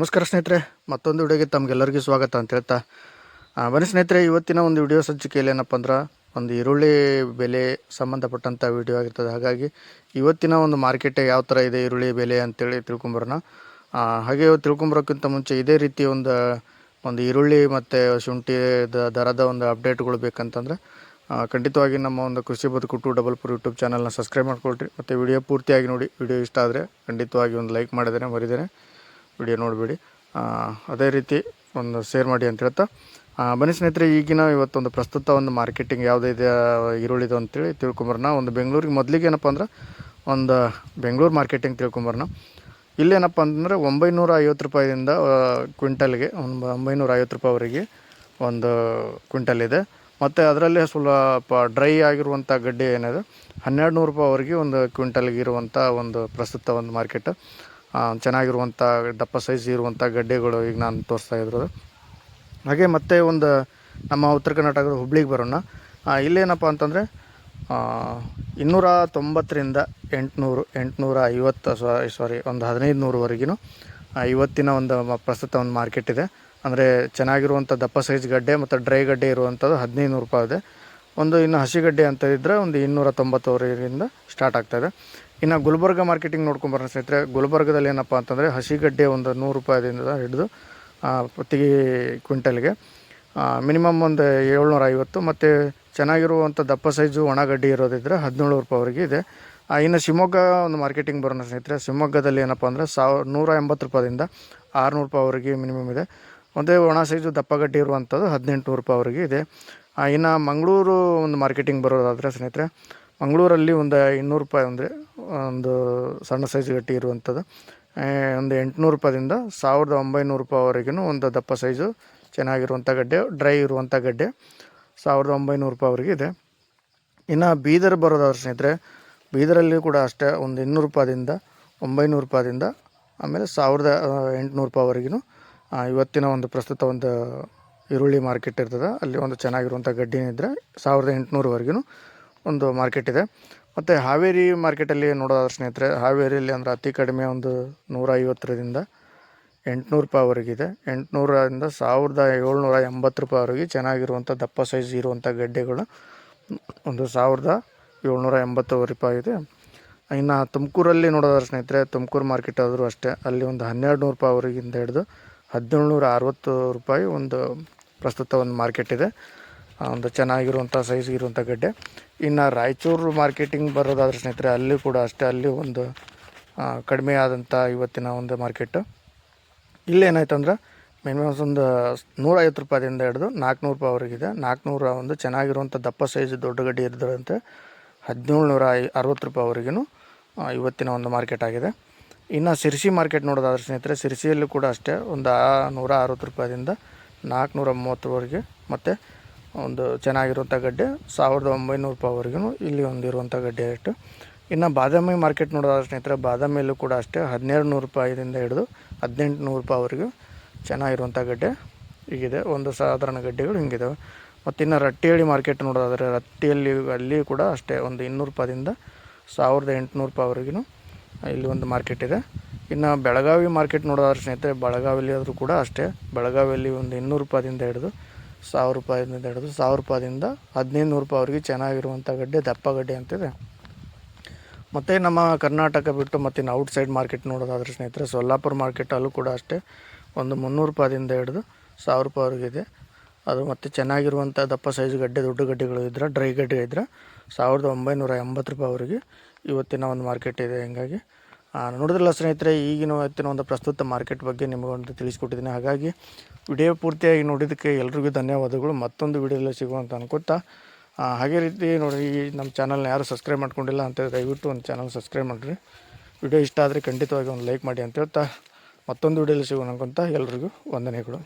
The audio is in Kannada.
ನಮಸ್ಕಾರ ಸ್ನೇಹಿತರೆ, ಮತ್ತೊಂದು ವಿಡಿಯೋಗೆ ತಮಗೆಲ್ಲರಿಗೂ ಸ್ವಾಗತ ಅಂತ ಹೇಳ್ತಾ. ಬನ್ನಿ ಸ್ನೇಹಿತರೆ, ಇವತ್ತಿನ ಒಂದು ವಿಡಿಯೋ ಸಂಚಿಕೆಯಲ್ಲಿ ಏನಪ್ಪ ಅಂದ್ರೆ, ಒಂದು ಈರುಳ್ಳಿ ಬೆಲೆ ಸಂಬಂಧಪಟ್ಟಂಥ ವಿಡಿಯೋ ಆಗಿರ್ತದೆ. ಹಾಗಾಗಿ ಇವತ್ತಿನ ಒಂದು ಮಾರ್ಕೆಟೇ ಯಾವ ಥರ ಇದೆ ಈರುಳ್ಳಿ ಬೆಲೆ ಅಂತೇಳಿ ತಿಳ್ಕೊಂಬರೋಣ. ಹಾಗೆ ತಿಳ್ಕೊಂಬರೋಕ್ಕಿಂತ ಮುಂಚೆ ಇದೇ ರೀತಿ ಒಂದು ಒಂದು ಈರುಳ್ಳಿ ಮತ್ತು ಶುಂಠಿ ದರದ ಒಂದು ಅಪ್ಡೇಟ್ಗಳು ಬೇಕಂತಂದ್ರೆ ಖಂಡಿತವಾಗಿ ನಮ್ಮ ಒಂದು ಕೃಷಿ ಬದುಕು ಟು ಡಬಲ್ ಫೋರ್ ಯೂಟ್ಯೂಬ್ ಚಾನಲ್ನ ಸಬ್ಸ್ಕ್ರೈಬ್ ಮಾಡ್ಕೊಳ್ರಿ. ಮತ್ತು ವಿಡಿಯೋ ಪೂರ್ತಿಯಾಗಿ ನೋಡಿ. ವಿಡಿಯೋ ಇಷ್ಟ ಆದರೆ ಖಂಡಿತವಾಗಿ ಒಂದು ಲೈಕ್ ಮಾಡಿದರೆ ಮರಿದೇನೆ. ವಿಡಿಯೋ ನೋಡಬೇಡಿ. ಅದೇ ರೀತಿ ಒಂದು ಶೇರ್ ಮಾಡಿ ಅಂತ ಹೇಳ್ತಾ ಬನ್ನಿ ಸ್ನೇಹಿತರೆ, ಈಗಿನ ಇವತ್ತೊಂದು ಪ್ರಸ್ತುತ ಒಂದು ಮಾರ್ಕೆಟಿಂಗ್ ಯಾವುದಿದೆ ಈರುಳ್ಳಿದು ಅಂತೇಳಿ ತಿಳ್ಕೊಂಬರೋಣ. ಒಂದು ಬೆಂಗಳೂರಿಗೆ ಮೊದಲಿಗೆ ಏನಪ್ಪ ಅಂದ್ರೆ, ಒಂದು ಬೆಂಗಳೂರು ಮಾರ್ಕೆಟಿಂಗ್ ತಿಳ್ಕೊಂಬರೋಣ. ಇಲ್ಲೇನಪ್ಪ ಅಂತಂದರೆ ಒಂಬೈನೂರ ಐವತ್ತು ರೂಪಾಯಿಂದ ಕ್ವಿಂಟಲ್ಗೆ ಒಂದು ಒಂಬೈನೂರ ಐವತ್ತು ರೂಪಾಯಿವರೆಗೆ ಒಂದು ಕ್ವಿಂಟಲ್ ಇದೆ. ಮತ್ತು ಅದರಲ್ಲೇ ಸ್ವಲ್ಪ ಡ್ರೈ ಆಗಿರುವಂಥ ಗಡ್ಡೆ ಏನಿದೆ, ಹನ್ನೆರಡು ನೂರು ರೂಪಾಯಿವರೆಗೆ ಒಂದು ಕ್ವಿಂಟಲ್ಗೆ ಇರುವಂಥ ಒಂದು ಪ್ರಸ್ತುತ ಒಂದು ಮಾರ್ಕೆಟ್. ಚೆನ್ನಾಗಿರುವಂಥ ದಪ್ಪ ಸೈಜ್ ಇರುವಂಥ ಗಡ್ಡೆಗಳು ಈಗ ನಾನು ತೋರಿಸ್ತಾ ಇದ್ರದ್ದು ಹಾಗೆ ಮತ್ತೆ ಒಂದು ನಮ್ಮ ಉತ್ತರ ಕರ್ನಾಟಕದ ಹುಬ್ಳಿಗೆ ಬರೋಣ. ಇಲ್ಲೇನಪ್ಪ ಅಂತಂದರೆ ಇನ್ನೂರ ತೊಂಬತ್ತರಿಂದ ಎಂಟುನೂರು, ಎಂಟುನೂರ ಐವತ್ತು ಸಾರಿ ಒಂದು ಹದಿನೈದು ನೂರುವರೆಗೂ ಇವತ್ತಿನ ಒಂದು ಪ್ರಸ್ತುತ ಒಂದು ಮಾರ್ಕೆಟ್ ಇದೆ. ಅಂದರೆ ಚೆನ್ನಾಗಿರುವಂಥ ದಪ್ಪ ಸೈಜ್ ಗಡ್ಡೆ ಮತ್ತು ಡ್ರೈ ಗಡ್ಡೆ ಇರುವಂಥದ್ದು ಹದಿನೈದು ನೂರು ರೂಪಾಯಿ ಇದೆ. ಒಂದು ಇನ್ನು ಹಸಿಗಡ್ಡೆ ಅಂತ ಇದ್ದರೆ ಒಂದು ಇನ್ನೂರ ತೊಂಬತ್ತುವರೆಯಿಂದ ಸ್ಟಾರ್ಟ್ ಆಗ್ತಾಯಿದೆ ಇನ್ನು ಗುಲ್ಬರ್ಗ ಮಾರ್ಕೆಟಿಂಗ್ ನೋಡ್ಕೊಂಬರೋಣ ಸ್ನೇಹಿತರೆ. ಗುಲ್ಬರ್ಗದಲ್ಲಿ ಏನಪ್ಪ ಅಂತಂದರೆ ಹಸಿಗಡ್ಡೆ ಒಂದು ನೂರು ರೂಪಾಯಿದಿಂದ ಹಿಡಿದು ಪ್ರತಿ ಕ್ವಿಂಟಲ್ಗೆ ಮಿನಿಮಮ್ ಒಂದು ಏಳ್ನೂರ ಐವತ್ತು ಮತ್ತು ಚೆನ್ನಾಗಿರುವಂಥ ದಪ್ಪ ಸೈಜು ಒಣಗಡ್ಡೆ ಇರೋದಿದ್ದರೆ ಹದಿನೇಳು ರೂಪಾಯಿವರೆಗೆ ಇದೆ. ಇನ್ನು ಶಿವಮೊಗ್ಗ ಒಂದು ಮಾರ್ಕೆಟಿಂಗ್ ಬರೋಣ ಸ್ನೇಹಿತರೆ. ಶಿವಮೊಗ್ಗದಲ್ಲಿ ಏನಪ್ಪ ಅಂದರೆ ಸಾವಿರ, ನೂರ ಎಂಬತ್ತು ರೂಪಾಯಿಂದ ಆರುನೂರು ರೂಪಾಯಿವರೆಗೆ ಮಿನಿಮಮ್ ಇದೆ. ಒಂದೇ ಒಣ ಸೈಜು ದಪ್ಪಗಡ್ಡೆ ಇರುವಂಥದ್ದು ಹದಿನೆಂಟು ನೂರು ರೂಪಾಯಿವರೆಗೆ ಇದೆ. ಇನ್ನು ಮಂಗಳೂರು ಒಂದು ಮಾರ್ಕೆಟಿಂಗ್ ಬರೋದಾದರೆ ಸ್ನೇಹಿತರೆ, ಮಂಗಳೂರಲ್ಲಿ ಒಂದು ಇನ್ನೂರು ರೂಪಾಯಿ ಅಂದರೆ ಒಂದು ಸಣ್ಣ ಸೈಜ್ ಗಟ್ಟಿ ಇರುವಂಥದ್ದು ಒಂದು ಎಂಟುನೂರು ರೂಪಾಯಿಂದ ಸಾವಿರದ ಒಂಬೈನೂರು ರೂಪಾಯಿವರೆಗೂ ಒಂದು ದಪ್ಪ ಸೈಜು ಚೆನ್ನಾಗಿರುವಂಥ ಗಡ್ಡೆ ಡ್ರೈ ಇರುವಂಥ ಗಡ್ಡೆ ಸಾವಿರದ ಒಂಬೈನೂರು ರೂಪಾಯಿವರೆಗೂ ಇದೆ. ಇನ್ನು ಬೀದರ್ ಬರೋದಾದ್ರೆ ಸ್ನೇಹಿತರೆ, ಬೀದರಲ್ಲಿ ಕೂಡ ಅಷ್ಟೇ ಒಂದು ಇನ್ನೂರು ರೂಪಾಯಿಂದ ಒಂಬೈನೂರು ರೂಪಾಯಿಂದ ಆಮೇಲೆ ಸಾವಿರದ ಎಂಟುನೂರು ರೂಪಾಯಿವರೆಗೂ ಇವತ್ತಿನ ಒಂದು ಪ್ರಸ್ತುತ ಒಂದು ಈರುಳ್ಳಿ ಮಾರ್ಕೆಟ್ ಇರ್ತದೆ. ಅಲ್ಲಿ ಒಂದು ಚೆನ್ನಾಗಿರುವಂಥ ಗಡ್ಡಿನಿದ್ರೆ ಸಾವಿರದ ಎಂಟುನೂರವರೆಗೂ ಒಂದು ಮಾರ್ಕೆಟ್ ಇದೆ. ಮತ್ತು ಹಾವೇರಿ ಮಾರ್ಕೆಟಲ್ಲಿ ನೋಡೋದಾದ್ರೆ ಸ್ನೇಹಿತರೆ, ಹಾವೇರಿಯಲ್ಲಿ ಅಂದರೆ ಅತಿ ಕಡಿಮೆ ಒಂದು ನೂರ ಐವತ್ತರಿಂದ ಎಂಟುನೂರು ರೂಪಾಯಿವರೆಗಿದೆ ಎಂಟುನೂರರಿಂದ ಸಾವಿರದ ಏಳ್ನೂರ ಎಂಬತ್ತು ರೂಪಾಯಿವರೆಗೆ ಚೆನ್ನಾಗಿರುವಂಥ ದಪ್ಪ ಸೈಜ್ ಇರುವಂಥ ಗಡ್ಡೆಗಳು ಒಂದು ಸಾವಿರದ ಏಳ್ನೂರ ಎಂಬತ್ತು ರೂಪಾಯಿ ಇದೆ ಇನ್ನು ತುಮಕೂರಲ್ಲಿ ನೋಡೋದಾದ್ರೆ ಸ್ನೇಹಿತರೆ, ತುಮಕೂರು ಮಾರ್ಕೆಟ್ ಆದರೂ ಅಷ್ಟೇ, ಅಲ್ಲಿ ಒಂದು ಹನ್ನೆರಡು ನೂರು ರೂಪಾಯಿವರೆಗಿಂದ ಹಿಡಿದು ಹದಿನೇಳು ನೂರ ಅರವತ್ತು ರೂಪಾಯಿ ಒಂದು ಪ್ರಸ್ತುತ ಒಂದು ಮಾರ್ಕೆಟ್ ಇದೆ. ಒಂದು ಚೆನ್ನಾಗಿರುವಂಥ ಸೈಜ್ ಇರುವಂಥ ಗಡ್ಡೆ. ಇನ್ನು ರಾಯಚೂರು ಮಾರ್ಕೆಟಿಂಗ್ ಬರೋದಾದ್ರೆ ಸ್ನೇಹಿತರೆ, ಅಲ್ಲಿ ಕೂಡ ಅಷ್ಟೇ, ಅಲ್ಲಿ ಒಂದು ಕಡಿಮೆ ಆದಂಥ ಇವತ್ತಿನ ಒಂದು ಮಾರ್ಕೆಟು ಇಲ್ಲೇನಾಯ್ತು ಅಂದ್ರೆ ಮಿನಿಮಮ್ ಒಂದು ನೂರೈವತ್ತು ರೂಪಾಯಿಂದ ಹಿಡಿದು ನಾಲ್ಕುನೂರು ರೂಪಾಯಿವರೆಗಿದೆ ನಾಲ್ಕುನೂರ ಒಂದು ಚೆನ್ನಾಗಿರುವಂಥ ದಪ್ಪ ಸೈಜ್ ದೊಡ್ಡ ಗಡ್ಡೆ ಇರಿದ್ರಂತೆ ಹದಿನೇಳು ನೂರ ಐ, ಅರವತ್ತು ರೂಪಾಯಿವರೆಗೂ ಇವತ್ತಿನ ಒಂದು ಮಾರ್ಕೆಟ್ ಆಗಿದೆ. ಇನ್ನು ಸಿರ್ಸಿ ಮಾರ್ಕೆಟ್ ನೋಡೋದಾದ್ರೆ ಸ್ನೇಹಿತರೆ ಸಿರ್ಸಿಯಲ್ಲೂ ಕೂಡ ಅಷ್ಟೇ, ಒಂದು ನೂರ ಅರವತ್ತು ರೂಪಾಯಿಂದ ನಾಲ್ಕುನೂರ ಮೂವತ್ತರವರೆಗೆ ಮತ್ತು ಒಂದು ಚೆನ್ನಾಗಿರುವಂಥ ಗಡ್ಡೆ ಸಾವಿರದ ಒಂಬೈನೂರು ರೂಪಾಯಿವರೆಗೂ ಇಲ್ಲಿ ಒಂದು ಇರುವಂಥ ಗಡ್ಡೆ ರೇಟು ಇನ್ನು ಬಾದಾಮಿ ಮಾರ್ಕೆಟ್ ನೋಡೋದಾದ್ರೆ ಸ್ನೇಹಿತರೆ, ಬಾದಾಮಿಯಲ್ಲೂ ಕೂಡ ಅಷ್ಟೇ ಹದಿನೇಳು ನೂರು ರೂಪಾಯಿದಿಂದ ಹಿಡಿದು ಹದಿನೆಂಟು ನೂರು ರೂಪಾಯಿವರೆಗೂ ಚೆನ್ನಾಗಿರುವಂಥ ಗಡ್ಡೆ ಹೀಗಿದೆ. ಒಂದು ಸಾಧಾರಣ ಗಡ್ಡೆಗಳು ಹಿಂಗಿದ್ದಾವೆ ಮತ್ತು ಇನ್ನು ರಟ್ಟಿಹಳ್ಳಿ ಮಾರ್ಕೆಟ್ ನೋಡೋದಾದರೆ ರಟ್ಟಿಯಲ್ಲಿ ಅಲ್ಲಿ ಕೂಡ ಅಷ್ಟೇ ಒಂದು ಇನ್ನೂರು ರೂಪಾಯಿಂದ ಸಾವಿರದ ಎಂಟುನೂರು ರೂಪಾಯಿವರೆಗೂ ಇಲ್ಲಿ ಒಂದು ಮಾರ್ಕೆಟ್ ಇದೆ. ಇನ್ನು ಬೆಳಗಾವಿ ಮಾರ್ಕೆಟ್ ನೋಡೋದಾದ್ರೆ ಸ್ನೇಹಿತರೆ, ಬೆಳಗಾವಿಲಿ ಆದರೂ ಕೂಡ ಅಷ್ಟೇ. ಬೆಳಗಾವಿಯಲ್ಲಿ ಒಂದು ಇನ್ನೂರು ರೂಪಾಯಿಂದ ಹಿಡಿದು ಸಾವಿರ ರೂಪಾಯಿಂದ ಹಿಡಿದು ಸಾವಿರ ರೂಪಾಯಿಂದ ಹದಿನೈದು ನೂರು ರೂಪಾಯಿವರೆಗೆ ಚೆನ್ನಾಗಿರುವಂಥ ಗಡ್ಡೆ, ದಪ್ಪ ಗಡ್ಡೆ ಅಂತಿದೆ. ಮತ್ತು ನಮ್ಮ ಕರ್ನಾಟಕ ಬಿಟ್ಟು ಮತ್ತು ಇನ್ನು ಔಟ್ ಸೈಡ್ ಮಾರ್ಕೆಟ್ ನೋಡೋದಾದ್ರೆ ಸ್ನೇಹಿತರೆ, ಸೊಲ್ಲಾಪುರ ಮಾರ್ಕೆಟಲ್ಲೂ ಕೂಡ ಅಷ್ಟೇ. ಒಂದು ಮುನ್ನೂರು ರೂಪಾಯಿಂದ ಹಿಡಿದು ಸಾವಿರ ರೂಪಾಯಿವರೆಗೆ ಇದೆ. ಅದು ಮತ್ತು ಚೆನ್ನಾಗಿರುವಂಥ ದಪ್ಪ ಸೈಜ್ ಗಡ್ಡೆ, ದೊಡ್ಡ ಗಡ್ಡೆಗಳು ಇದ್ದರೆ ಡ್ರೈ ಗಡ್ಡೆ ಇದ್ದರೆ ಸಾವಿರದ ಒಂಬೈನೂರ ಎಂಬತ್ತು ರೂಪಾಯಿವರೆಗೆ ಇವತ್ತಿನ ಒಂದು ಮಾರ್ಕೆಟ್ ಇದೆ. ಹಿಂಗಾಗಿ ನೋಡಿದ್ರಲ್ಲ ಸ್ನೇಹಿತರೆ, ಈಗಿನ ಇವತ್ತಿನ ಒಂದು ಪ್ರಸ್ತುತ ಮಾರ್ಕೆಟ್ ಬಗ್ಗೆ ನಿಮಗೊಂದು ತಿಳಿಸ್ಕೊಟ್ಟಿದ್ದೀನಿ. ಹಾಗಾಗಿ ವಿಡಿಯೋ ಪೂರ್ತಿಯಾಗಿ ನೋಡಿದ್ದಕ್ಕೆ ಎಲ್ರಿಗೂ ಧನ್ಯವಾದಗಳು. ಮತ್ತೊಂದು ವಿಡಿಯೋದಲ್ಲಿ ಸಿಗುವಂತ ಅನ್ಕೋತಾ ಹಾಗೇ ರೀತಿ ನೋಡಿ ಈ ನಮ್ಮ ಚಾನಲ್ನ ಯಾರು ಸಬ್ಸ್ಕ್ರೈಬ್ ಮಾಡ್ಕೊಂಡಿಲ್ಲ ಅಂತ ದಯವಿಟ್ಟು ಒಂದು ಚಾನಲ್ ಸಬ್ಸ್ಕ್ರೈಬ್ ಮಾಡಿರಿ. ವಿಡಿಯೋ ಇಷ್ಟ ಆದರೆ ಖಂಡಿತವಾಗಿ ಒಂದು ಲೈಕ್ ಮಾಡಿ ಅಂತ ಹೇಳ್ತಾ, ಮತ್ತೊಂದು ವಿಡಿಯೋದಲ್ಲಿ ಸಿಗೋಣ ಅನ್ಕೊಂತ ಎಲ್ರಿಗೂ ವಂದನೆಗಳು.